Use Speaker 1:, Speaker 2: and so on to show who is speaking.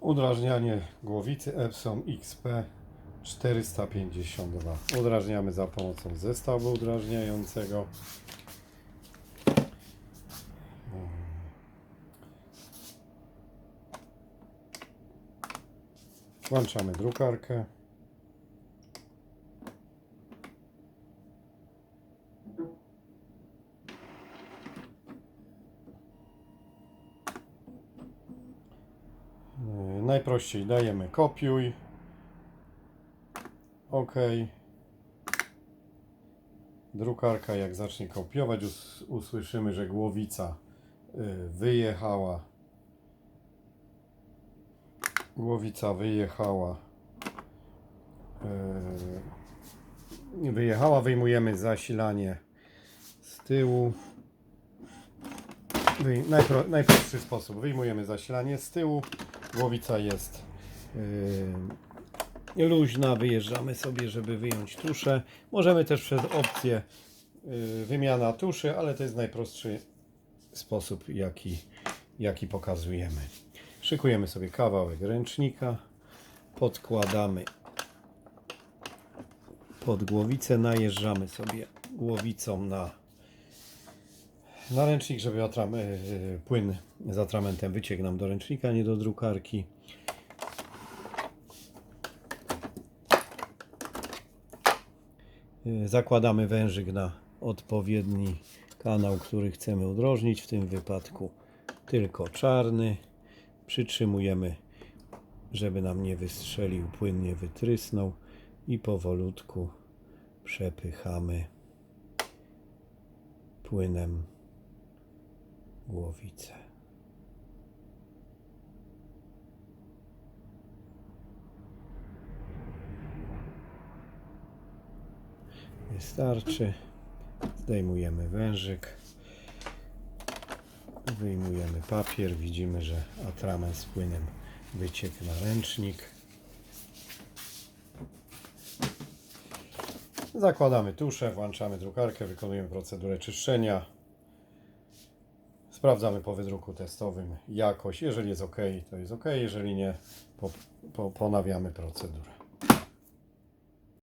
Speaker 1: Udrażnianie głowicy Epson XP 452. Udrażniamy za pomocą zestawu udrażniającego. Włączamy drukarkę. Yy, Najprościej dajemy kopiuj. OK. Drukarka jak zacznie kopiować, us usłyszymy, że głowica y, wyjechała. Głowica wyjechała. Y, Wyjechała, wyjmujemy zasilanie z tyłu. Najpro, najprostszy sposób. Wyjmujemy zasilanie z tyłu. Głowica jest yy, luźna. Wyjeżdżamy sobie, żeby wyjąć tuszę. Możemy też przez opcję yy, wymiana tuszy, ale to jest najprostszy sposób, jaki, jaki pokazujemy. Szykujemy sobie kawałek ręcznika. Podkładamy pod głowicę. Najeżdżamy sobie głowicą na na ręcznik, żeby atram, e, płyn z atramentem wyciekł nam do ręcznika, nie do drukarki. E, Zakładamy wężyk na odpowiedni kanał, który chcemy udrożnić. W tym wypadku tylko czarny. Przytrzymujemy, żeby nam nie wystrzelił, płyn nie wytrysnął i powolutku przepychamy płynem głowicę. Wystarczy. Zdejmujemy wężyk. Wyjmujemy papier. Widzimy, że atrament z płynem wyciekł na ręcznik. Zakładamy tuszę, włączamy drukarkę, wykonujemy procedurę czyszczenia. Sprawdzamy po wydruku testowym jakość. Jeżeli jest ok, to jest ok. Jeżeli nie, po, po, ponawiamy procedurę.